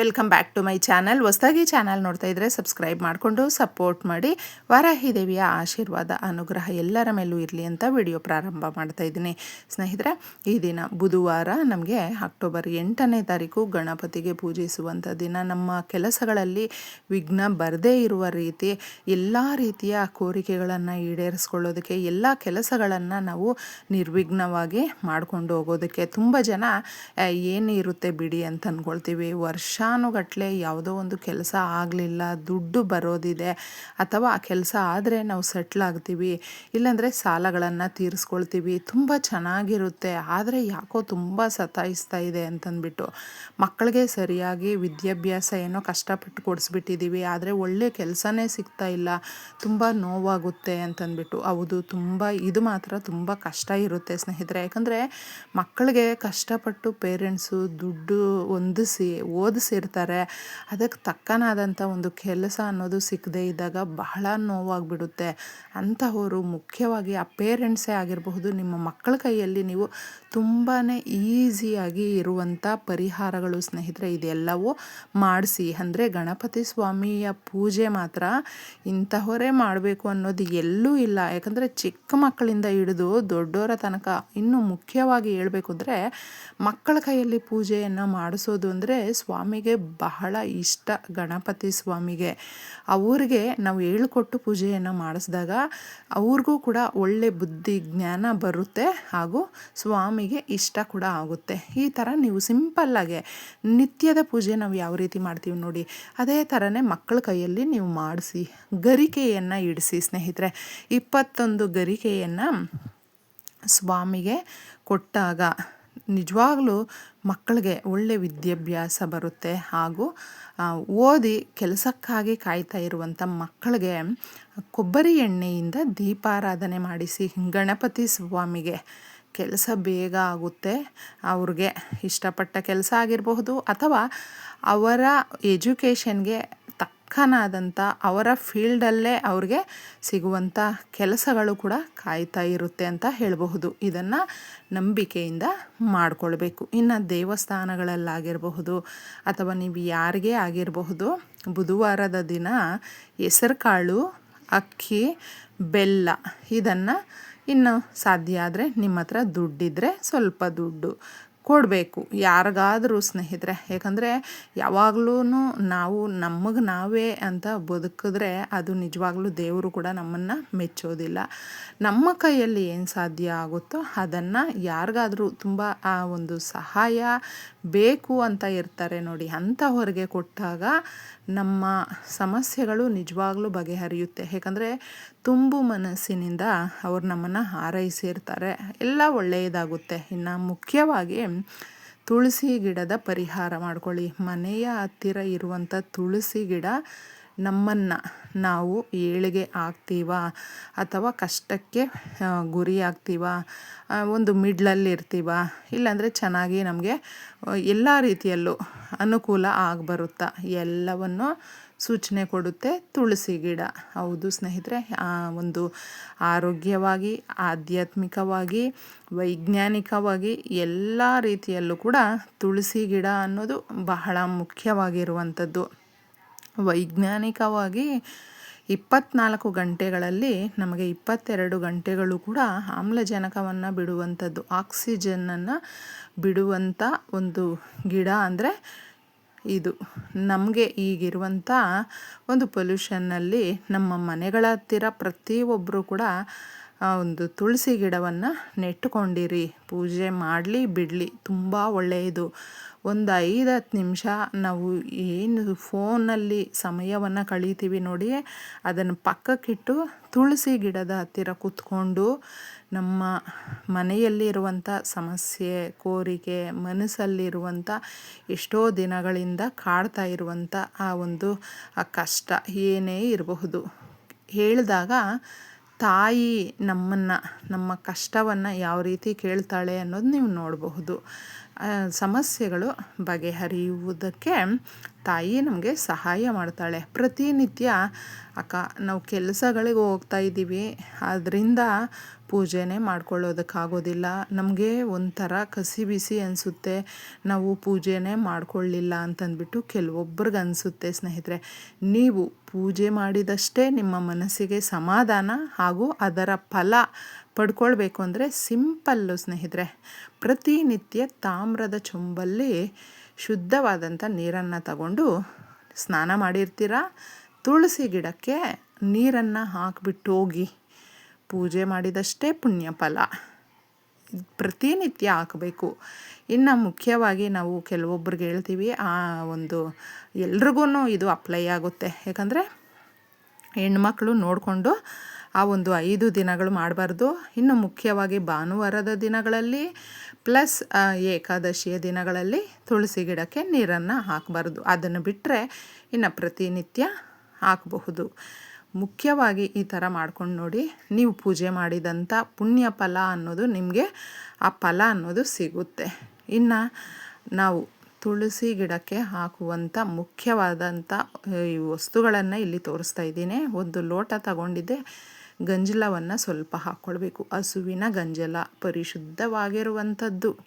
Welcome back to my channel ಹೊಸದಾಗಿ channel ನೋಡ್ತಾ ಇದ್ರೆ ಸಬ್ಸ್ಕ್ರೈಬ್ ಮಾಡಿಕೊಂಡು ಸಪೋರ್ಟ್ ಮಾಡಿ. ವಾರಾಹಿ ದೇವಿಯ ಆಶೀರ್ವಾದ, ಅನುಗ್ರಹ ಎಲ್ಲರ ಮೇಲೂ ಇರಲಿ ಅಂತ ವಿಡಿಯೋ ಪ್ರಾರಂಭ ಮಾಡ್ತಾ ಇದ್ದೀನಿ. ಸ್ನೇಹಿತರೆ, ಈ ದಿನ ಬುಧವಾರ ನಮಗೆ ಅಕ್ಟೋಬರ್ ಎಂಟನೇ ತಾರೀಕು ಗಣಪತಿಗೆ ಪೂಜಿಸುವಂಥ ದಿನ. ನಮ್ಮ ಕೆಲಸಗಳಲ್ಲಿ ವಿಘ್ನ ಬರದೇ ಇರುವ ರೀತಿ ಎಲ್ಲ ರೀತಿಯ ಕೋರಿಕೆಗಳನ್ನು ಈಡೇರಿಸ್ಕೊಳ್ಳೋದಕ್ಕೆ, ಎಲ್ಲ ಕೆಲಸಗಳನ್ನು ನಾವು ನಿರ್ವಿಘ್ನವಾಗಿ ಮಾಡಿಕೊಂಡು ಹೋಗೋದಕ್ಕೆ ತುಂಬ ಜನ ಏನು ಇರುತ್ತೆ ಬಿಡಿ ಅಂತ ಅಂದ್ಕೊಳ್ತೀವಿ ವರ್ಷಾನುಗಟ್ಟಲೆ ಯಾವುದೋ ಒಂದು ಕೆಲಸ ಆಗಲಿಲ್ಲ, ದುಡ್ಡು ಬರೋದಿದೆ ಅಥವಾ ಆ ಕೆಲಸ ಆದರೆ ನಾವು ಸೆಟ್ಲ್ ಆಗ್ತೀವಿ, ಇಲ್ಲಾಂದರೆ ಸಾಲಗಳನ್ನು ತೀರಿಸ್ಕೊಳ್ತೀವಿ, ತುಂಬ ಚೆನ್ನಾಗಿರುತ್ತೆ, ಆದರೆ ಯಾಕೋ ತುಂಬ ಸತಾಯಿಸ್ತಾ ಇದೆ ಅಂತಂದ್ಬಿಟ್ಟು. ಮಕ್ಕಳಿಗೆ ಸರಿಯಾಗಿ ವಿದ್ಯಾಭ್ಯಾಸ ಏನೋ ಕಷ್ಟಪಟ್ಟು ಕೊಡಿಸ್ಬಿಟ್ಟಿದ್ದೀವಿ ಆದರೆ ಒಳ್ಳೆ ಕೆಲಸನೇ ಸಿಗ್ತಾ ಇಲ್ಲ, ತುಂಬ ನೋವಾಗುತ್ತೆ ಅಂತಂದ್ಬಿಟ್ಟು. ಹೌದು, ತುಂಬ, ಇದು ಮಾತ್ರ ತುಂಬ ಕಷ್ಟ ಇರುತ್ತೆ ಸ್ನೇಹಿತರೆ, ಯಾಕಂದರೆ ಮಕ್ಕಳಿಗೆ ಕಷ್ಟಪಟ್ಟು ಪೇರೆಂಟ್ಸು ದುಡ್ಡು ಹೊಂದಿಸಿ ಓದಿಸಿರ್ತಾರೆ ಅದಕ್ಕೆ ತಕ್ಕನಾದಂಥ ಒಂದು ಕೆಲಸ ಅನ್ನೋದು ಸಿಕ್ಕದೇ ಇದ್ದಾಗ ಬಹಳ ನೋವಾಗಿಬಿಡುತ್ತೆ. ಅಂಥವರು ಮುಖ್ಯವಾಗಿ ಆ ಪೇರೆಂಟ್ಸೇ ಆಗಿರಬಹುದು, ನಿಮ್ಮ ಮಕ್ಕಳ ಕೈಯಲ್ಲಿ ನೀವು ತುಂಬಾ ಈಸಿಯಾಗಿ ಇರುವಂಥ ಪರಿಹಾರಗಳು ಸ್ನೇಹಿತರೆ, ಇದೆಲ್ಲವೂ ಮಾಡಿಸಿ. ಅಂದರೆ ಗಣಪತಿ ಸ್ವಾಮಿಯ ಪೂಜೆ ಮಾತ್ರ ಇಂತಹವರೇ ಮಾಡಬೇಕು ಅನ್ನೋದು ಎಲ್ಲೂ ಇಲ್ಲ. ಯಾಕಂದರೆ ಚಿಕ್ಕ ಮಕ್ಕಳಿಂದ ಹಿಡಿದು ದೊಡ್ಡವರ ತನಕ ಇನ್ನು ಮುಖ್ಯವಾಗಿ ಹೇಳಬೇಕು ಅಂದರೆ ಮಕ್ಕಳ ಕೈಯಲ್ಲಿ ಪೂಜೆಯನ್ನು ಮಾಡಿಸೋದು ಅಂದರೆ ಸ್ವಾಮಿಗೆ ಬಹಳ ಇಷ್ಟ ಗಣಪತಿ ಸ್ವಾಮಿಗೆ. ಅವ್ರಿಗೆ ನಾವು ಹೇಳ್ಕೊಟ್ಟು ಪೂಜೆಯನ್ನು ಮಾಡಿಸಿದಾಗ ಅವ್ರಿಗೂ ಕೂಡ ಒಳ್ಳೆ ಬುದ್ಧಿ, ಜ್ಞಾನ ಬರುತ್ತೆ ಹಾಗೂ ಸ್ವಾಮಿಗೆ ಇಷ್ಟ ಕೂಡ ಆಗುತ್ತೆ. ಈ ಥರ ನೀವು ಸಿಂಪಲ್ಲಾಗೆ ನಿತ್ಯದ ಪೂಜೆ ನಾವು ಯಾವ ರೀತಿ ಮಾಡ್ತೀವಿ ನೋಡಿ, ಅದೇ ಥರನೇ ಮಕ್ಕಳ ಕೈಯಲ್ಲಿ ನೀವು ಮಾಡಿಸಿ, ಗರಿಕೆಯನ್ನು ಇಡಿಸಿ ಸ್ನೇಹಿತರೆ. ಇಪ್ಪತ್ತೊಂದು ಗರಿಕೆಯನ್ನು ಸ್ವಾಮಿಗೆ ಕೊಟ್ಟಾಗ ನಿಜವಾಗ್ಲೂ ಮಕ್ಕಳಿಗೆ ಒಳ್ಳೆ ವಿದ್ಯಾಭ್ಯಾಸ ಬರುತ್ತೆ ಹಾಗೂ ಓದಿ ಕೆಲಸಕ್ಕಾಗಿ ಕಾಯ್ತಾ ಇರುವಂಥ ಮಕ್ಕಳಿಗೆ ಕೊಬ್ಬರಿ ಎಣ್ಣೆಯಿಂದ ದೀಪಾರಾಧನೆ ಮಾಡಿಸಿ ಗಣಪತಿ ಸ್ವಾಮಿಗೆ ಕೆಲಸ ಬೇಗ ಆಗುತ್ತೆ. ಅವ್ರಿಗೆ ಇಷ್ಟಪಟ್ಟ ಕೆಲಸ ಆಗಿರಬಹುದು ಅಥವಾ ಅವರ ಎಜುಕೇಷನ್ಗೆ ತಕ್ಕನಾದಂಥ ಅವರ ಫೀಲ್ಡಲ್ಲೇ ಅವ್ರಿಗೆ ಸಿಗುವಂಥ ಕೆಲಸಗಳು ಕೂಡ ಕಾಯ್ತಾ ಇರುತ್ತೆ ಅಂತ ಹೇಳಬಹುದು. ಇದನ್ನು ನಂಬಿಕೆಯಿಂದ ಮಾಡಿಕೊಳ್ಬೇಕು. ಇನ್ನು ದೇವಸ್ಥಾನಗಳಲ್ಲಾಗಿರಬಹುದು ಅಥವಾ ನೀವು ಯಾರಿಗೆ ಆಗಿರಬಹುದು, ಬುಧವಾರದ ದಿನ ಹೆಸರು ಕಾಳು ಅಕ್ಕಿ, ಬೆಲ್ಲ ಇದನ್ನು ಇನ್ನು ಸಾಧ್ಯ ಆದರೆ ನಿಮ್ಮ ಹತ್ರ ದುಡ್ಡಿದ್ರೆ ಸ್ವಲ್ಪ ದುಡ್ಡು. ಕೊಡಬೇಕು, ಯಾರಿಗಾದರೂ ಸ್ನೇಹಿತರೆ. ಯಾಕಂದರೆ ಯಾವಾಗಲೂ ನಾವು ನಮಗೆ ನಾವೇ ಅಂತ ಬದುಕಿದ್ರೆ ಅದು ನಿಜವಾಗ್ಲೂ ದೇವರು ಕೂಡ ನಮ್ಮನ್ನು ಮೆಚ್ಚೋದಿಲ್ಲ. ನಮ್ಮ ಕೈಯಲ್ಲಿ ಏನು ಸಾಧ್ಯ ಆಗುತ್ತೋ ಅದನ್ನು ಯಾರಿಗಾದರೂ ತುಂಬ ಆ ಒಂದು ಸಹಾಯ ಬೇಕು ಅಂತ ಇರ್ತಾರೆ ನೋಡಿ. ಅಂಥವ್ರಿಗೆ ಕೊಟ್ಟಾಗ ನಮ್ಮ ಸಮಸ್ಯೆಗಳು ನಿಜವಾಗ್ಲೂ ಬಗೆಹರಿಯುತ್ತೆ. ಯಾಕಂದರೆ ತುಂಬು ಮನಸ್ಸಿನಿಂದ ಅವ್ರು ನಮ್ಮನ್ನು ಹಾರೈಸಿರ್ತಾರೆ. ಎಲ್ಲ ಒಳ್ಳೆಯದಾಗುತ್ತೆ. ಇನ್ನು ಮುಖ್ಯವಾಗಿ ತುಳಸಿ ಗಿಡದ ಪರಿಹಾರ ಮಾಡ್ಕೊಳ್ಳಿ. ಮನೆಯ ಹತ್ತಿರ ಇರುವಂಥ ತುಳಸಿ ಗಿಡ ನಮ್ಮನ್ನು ನಾವು ಏಳಿಗೆ ಆಗ್ತೀವ ಅಥವಾ ಕಷ್ಟಕ್ಕೆ ಗುರಿ ಆಗ್ತೀವ ಒಂದು ಮಿಡ್ಲಲ್ಲಿ ಇರ್ತೀವ ಇಲ್ಲಾಂದರೆ ಚೆನ್ನಾಗಿ ನಮಗೆ ಎಲ್ಲ ರೀತಿಯಲ್ಲೂ ಅನುಕೂಲ ಆಗಿಬರುತ್ತಾ? ಎಲ್ಲವನ್ನು ಸೂಚನೆ ಕೊಡುತ್ತೆ ತುಳಸಿ ಗಿಡ. ಹೌದು ಸ್ನೇಹಿತರೆ ಒಂದು ಆರೋಗ್ಯವಾಗಿ, ಆಧ್ಯಾತ್ಮಿಕವಾಗಿ, ವೈಜ್ಞಾನಿಕವಾಗಿ ಎಲ್ಲ ರೀತಿಯಲ್ಲೂ ಕೂಡ ತುಳಸಿ ಗಿಡ ಅನ್ನೋದು ಬಹಳ ಮುಖ್ಯವಾಗಿರುವಂಥದ್ದು. ವೈಜ್ಞಾನಿಕವಾಗಿ ಇಪ್ಪತ್ನಾಲ್ಕು ಗಂಟೆಗಳಲ್ಲಿ ನಮಗೆ ಇಪ್ಪತ್ತೆರಡು ಗಂಟೆಗಳು ಕೂಡ ಆಮ್ಲಜನಕವನ್ನು ಬಿಡುವಂಥದ್ದು ಆಕ್ಸಿಜನ್ನನ್ನು ಬಿಡುವಂಥ ಒಂದು ಗಿಡ ಅಂದರೆ ಇದು. ನಮಗೆ ಈಗಿರುವಂಥ ಒಂದು ಪೊಲ್ಯೂಷನ್ನಲ್ಲಿ ನಮ್ಮ ಮನೆಗಳ ಹತ್ತಿರ ಪ್ರತಿಯೊಬ್ಬರು ಕೂಡ ಒಂದು ತುಳಸಿ ಗಿಡವನ್ನು ನೆಟ್ಟುಕೊಂಡಿರಿ. ಪೂಜೆ ಮಾಡಲಿ ಬಿಡಲಿ. ತುಂಬ ಒಳ್ಳೆಯದು. ಒಂದು ಐದು ಹತ್ತು ನಿಮಿಷ ನಾವು ಏನು ಫೋನಲ್ಲಿ ಸಮಯವನ್ನು ಕಳೀತೀವಿ ನೋಡಿ, ಅದನ್ನು ಪಕ್ಕಕ್ಕಿಟ್ಟು ತುಳಸಿ ಗಿಡದ ಹತ್ತಿರ ಕೂತ್ಕೊಂಡು ನಮ್ಮ ಮನೆಯಲ್ಲಿರುವಂಥ ಸಮಸ್ಯೆ, ಕೋರಿಕೆ ಮನಸ್ಸಲ್ಲಿರುವಂಥ ಎಷ್ಟೋ ದಿನಗಳಿಂದ ಕಾಡ್ತಾ ಇರುವಂಥ ಆ ಒಂದು ಆ ಕಷ್ಟ ಏನೇ ಇರಬಹುದು. ಹೇಳಿದಾಗ ತಾಯಿ ನಮ್ಮನ್ನು ನಮ್ಮ ಕಷ್ಟವನ್ನು ಯಾವ ರೀತಿ ಕೇಳ್ತಾಳೆ ಅನ್ನೋದು ನೀವು ನೋಡಬಹುದು. ಸಮಸ್ಯೆಗಳು ಬಗೆಹರಿಯುವುದಕ್ಕೆ ತಾಯಿ ನಮಗೆ ಸಹಾಯ ಮಾಡ್ತಾಳೆ. ಪ್ರತಿನಿತ್ಯ ಅಕ್ಕ, ನಾವು ಕೆಲಸಗಳಿಗೆ ಹೋಗ್ತಾ ಇದ್ದೀವಿ. ಅದರಿಂದ ಪೂಜೆನೇ ಮಾಡ್ಕೊಳ್ಳೋದಕ್ಕಾಗೋದಿಲ್ಲ. ನಮಗೆ ಒಂಥರ ಕಸಿ ಬಿಸಿ ಅನಿಸುತ್ತೆ. ನಾವು ಪೂಜೆನೇ ಮಾಡಿಕೊಳ್ಳಿಲ್ಲ ಅಂತಂದ್ಬಿಟ್ಟು ಕೆಲವೊಬ್ರಿಗೆ ಅನಿಸುತ್ತೆ ಸ್ನೇಹಿತರೆ. ನೀವು ಪೂಜೆ ಮಾಡಿದಷ್ಟೇ ನಿಮ್ಮ ಮನಸ್ಸಿಗೆ ಸಮಾಧಾನ ಹಾಗೂ ಅದರ ಫಲ ಪಡ್ಕೊಳ್ಬೇಕು ಅಂದರೆ ಸಿಂಪಲ್ಲು ಸ್ನೇಹಿತರೆ. ಪ್ರತಿನಿತ್ಯ ತಾಮ್ರದ ಚೊಂಬಲ್ಲಿ ಶುದ್ಧವಾದಂಥ ನೀರನ್ನು ತಗೊಂಡು ಸ್ನಾನ ಮಾಡಿರ್ತೀರ? ತುಳಸಿ ಗಿಡಕ್ಕೆ ನೀರನ್ನು ಹಾಕಿಬಿಟ್ಟು ಹೋಗಿ ಪೂಜೆ ಮಾಡಿದಷ್ಟೇ ಪುಣ್ಯ ಫಲ ಪ್ರತಿನಿತ್ಯ ಹಾಕಬೇಕು. ಇನ್ನು ಮುಖ್ಯವಾಗಿ ನಾವು ಕೆಲವೊಬ್ರಿಗೆ ಹೇಳ್ತೀವಿ, ಆ ಒಂದು ಎಲ್ರಿಗೂ ಇದು ಅಪ್ಲೈ ಆಗುತ್ತೆ. ಯಾಕಂದರೆ ಹೆಣ್ಮಕ್ಳು ನೋಡಿಕೊಂಡು ಆ ಒಂದು ಐದು ದಿನಗಳು ಮಾಡಬಾರ್ದು. ಇನ್ನು ಮುಖ್ಯವಾಗಿ ಭಾನುವಾರದ ದಿನಗಳಲ್ಲಿ ಪ್ಲಸ್ ಏಕಾದಶಿಯ ದಿನಗಳಲ್ಲಿ ತುಳಸಿ ಗಿಡಕ್ಕೆ ನೀರನ್ನು ಹಾಕಬಾರ್ದು. ಅದನ್ನು ಬಿಟ್ಟರೆ ಇನ್ನು ಪ್ರತಿನಿತ್ಯ ಹಾಕಬಹುದು. ಮುಖ್ಯವಾಗಿ ಈ ಥರ ಮಾಡ್ಕೊಂಡು ನೋಡಿ, ನೀವು ಪೂಜೆ ಮಾಡಿದಂಥ ಪುಣ್ಯ ಫಲ ಅನ್ನೋದು ನಿಮಗೆ, ಆ ಫಲ ಅನ್ನೋದು ಸಿಗುತ್ತೆ. ಇನ್ನು ನಾವು ತುಳಸಿ ಗಿಡಕ್ಕೆ ಹಾಕುವಂಥ ಮುಖ್ಯವಾದಂಥ ಈ ವಸ್ತುಗಳನ್ನು ಇಲ್ಲಿ ತೋರಿಸ್ತಾ ಇದ್ದೀನಿ. ಒಂದು ಲೋಟ ತಗೊಂಡಿದ್ದೆ. ಗಂಜಲವನ್ನು ಸ್ವಲ್ಪ ಹಾಕ್ಕೊಳ್ಬೇಕು ಹಸುವಿನ ಗಂಜಲ ಪರಿಶುದ್ಧವಾಗಿರುವಂಥದ್ದು.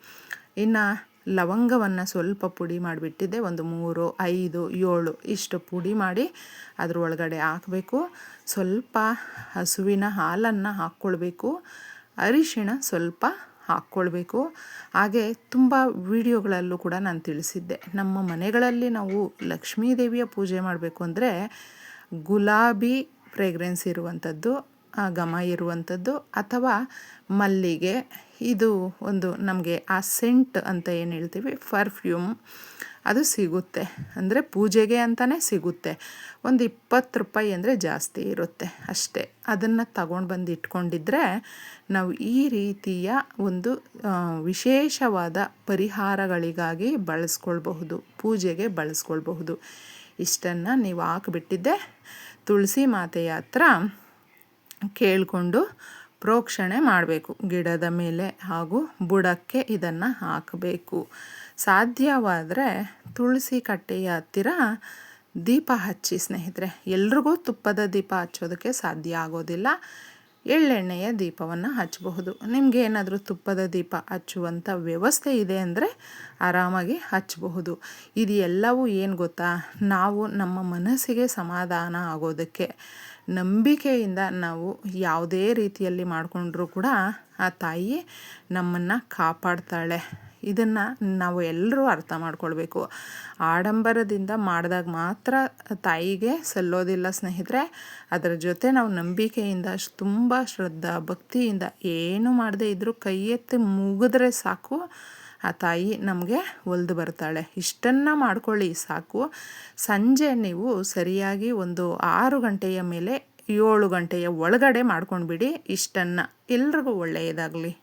ಇನ್ನು ಲವಂಗವನ್ನು ಸ್ವಲ್ಪ ಪುಡಿ ಮಾಡಿಬಿಟ್ಟಿದ್ದೆ. ಒಂದು ಮೂರು, ಐದು, ಏಳು ಇಷ್ಟು ಪುಡಿ ಮಾಡಿ ಅದ್ರ ಒಳಗಡೆ ಹಾಕಬೇಕು. ಸ್ವಲ್ಪ ಹಸುವಿನ ಹಾಲನ್ನು ಹಾಕ್ಕೊಳ್ಬೇಕು ಅರಿಶಿಣ ಸ್ವಲ್ಪ ಹಾಕ್ಕೊಳ್ಬೇಕು ಹಾಗೆ ತುಂಬ ವಿಡಿಯೋಗಳಲ್ಲೂ ಕೂಡ ನಾನು ತಿಳಿಸಿದ್ದೆ. ನಮ್ಮ ಮನೆಗಳಲ್ಲಿ ನಾವು ಲಕ್ಷ್ಮೀ ದೇವಿಯ ಪೂಜೆ ಮಾಡಬೇಕು ಅಂದರೆ ಗುಲಾಬಿ ಫ್ರೇಗ್ರೆನ್ಸ್ ಇರುವಂಥದ್ದು. ಘಮ ಇರುವಂಥದ್ದು ಅಥವಾ ಮಲ್ಲಿಗೆ. ಇದು ಒಂದು ನಮಗೆ ಆ ಸೆಂಟ್ ಅಂತ ಏನು ಹೇಳ್ತೀವಿ? ಪರ್ಫ್ಯೂಮ್ ಅದು ಸಿಗುತ್ತೆ. ಅಂದರೆ ಪೂಜೆಗೆ ಅಂತಲೇ ಸಿಗುತ್ತೆ. ಒಂದು ಇಪ್ಪತ್ತು ರೂಪಾಯಿ ಅಂದರೆ ಜಾಸ್ತಿ ಇರುತ್ತೆ ಅಷ್ಟೇ. ಅದನ್ನು ತಗೊಂಡು ಬಂದು ಇಟ್ಕೊಂಡಿದ್ರೆ ನಾವು ಈ ರೀತಿಯ ಒಂದು ವಿಶೇಷವಾದ ಪರಿಹಾರಗಳಿಗಾಗಿ ಬಳಸ್ಕೊಳ್ಬಹುದು. ಪೂಜೆಗೆ ಬಳಸ್ಕೊಳ್ಬಹುದು. ಇಷ್ಟನ್ನು ನೀವು ಹಾಕಿಬಿಟ್ಟಿದ್ದೆ. ತುಳಸಿ ಮಾತೆಯ ಹತ್ರ ಕೇಳಿಕೊಂಡು ಪ್ರೋಕ್ಷಣೆ ಮಾಡಬೇಕು. ಗಿಡದ ಮೇಲೆ ಹಾಗೂ ಬುಡಕ್ಕೆ ಇದನ್ನು ಹಾಕಬೇಕು. ಸಾಧ್ಯವಾದರೆ ತುಳಸಿ ಕಟ್ಟೆಯ ಹತ್ತಿರ ದೀಪ ಹಚ್ಚಿ ಸ್ನೇಹಿತರೆ, ಎಲ್ರಿಗೂ ತುಪ್ಪದ ದೀಪ ಹಚ್ಚೋದಕ್ಕೆ ಸಾಧ್ಯ ಆಗೋದಿಲ್ಲ. ಎಳ್ಳೆಣ್ಣೆಯ ದೀಪವನ್ನು ಹಚ್ಚಬಹುದು. ನಿಮಗೆ ಏನಾದರೂ ತುಪ್ಪದ ದೀಪ ಹಚ್ಚುವಂಥ ವ್ಯವಸ್ಥೆ ಇದೆ ಅಂದರೆ ಆರಾಮಾಗಿ ಹಚ್ಚಬಹುದು. ಇದು ಎಲ್ಲವೂ ಏನು ಗೊತ್ತಾ? ನಾವು ನಮ್ಮ ಮನಸ್ಸಿಗೆ ಸಮಾಧಾನ ಆಗೋದಕ್ಕೆ, ನಂಬಿಕೆಯಿಂದ ನಾವು ಯಾವುದೇ ರೀತಿಯಲ್ಲಿ ಮಾಡಿಕೊಂಡ್ರೂ ಕೂಡ ಆ ತಾಯಿ ನಮ್ಮನ್ನು ಕಾಪಾಡ್ತಾಳೆ. ಇದನ್ನು ನಾವು ಎಲ್ಲರೂ ಅರ್ಥ ಮಾಡ್ಕೊಳ್ಬೇಕು. ಆಡಂಬರದಿಂದ ಮಾಡಿದಾಗ ಮಾತ್ರ ತಾಯಿಗೆ ಸಲ್ಲೋದಿಲ್ಲ ಸ್ನೇಹಿತರೆ. ಅದರ ಜೊತೆ ನಾವು ನಂಬಿಕೆಯಿಂದ ತುಂಬ ಶ್ರದ್ಧಾ, ಭಕ್ತಿಯಿಂದ ಏನು ಮಾಡದೇ ಇದ್ದರೂ ಕೈ ಎತ್ತಿ ಮುಗಿದ್ರೆ ಸಾಕು. ಆ ತಾಯಿ ನಮಗೆ ಒಲ್ದು ಬರ್ತಾಳೆ. ಇಷ್ಟನ್ನು ಮಾಡ್ಕೊಳ್ಳಿ, ಸಾಕು. ಸಂಜೆ ನೀವು ಸರಿಯಾಗಿ ಒಂದು ಆರು ಗಂಟೆಯ ಮೇಲೆ ಏಳು ಗಂಟೆಯ ಒಳಗಡೆ ಮಾಡ್ಕೊಂಡ್ಬಿಡಿ. ಇಷ್ಟನ್ನು ಎಲ್ರಿಗೂ ಒಳ್ಳೆಯದಾಗಲಿ.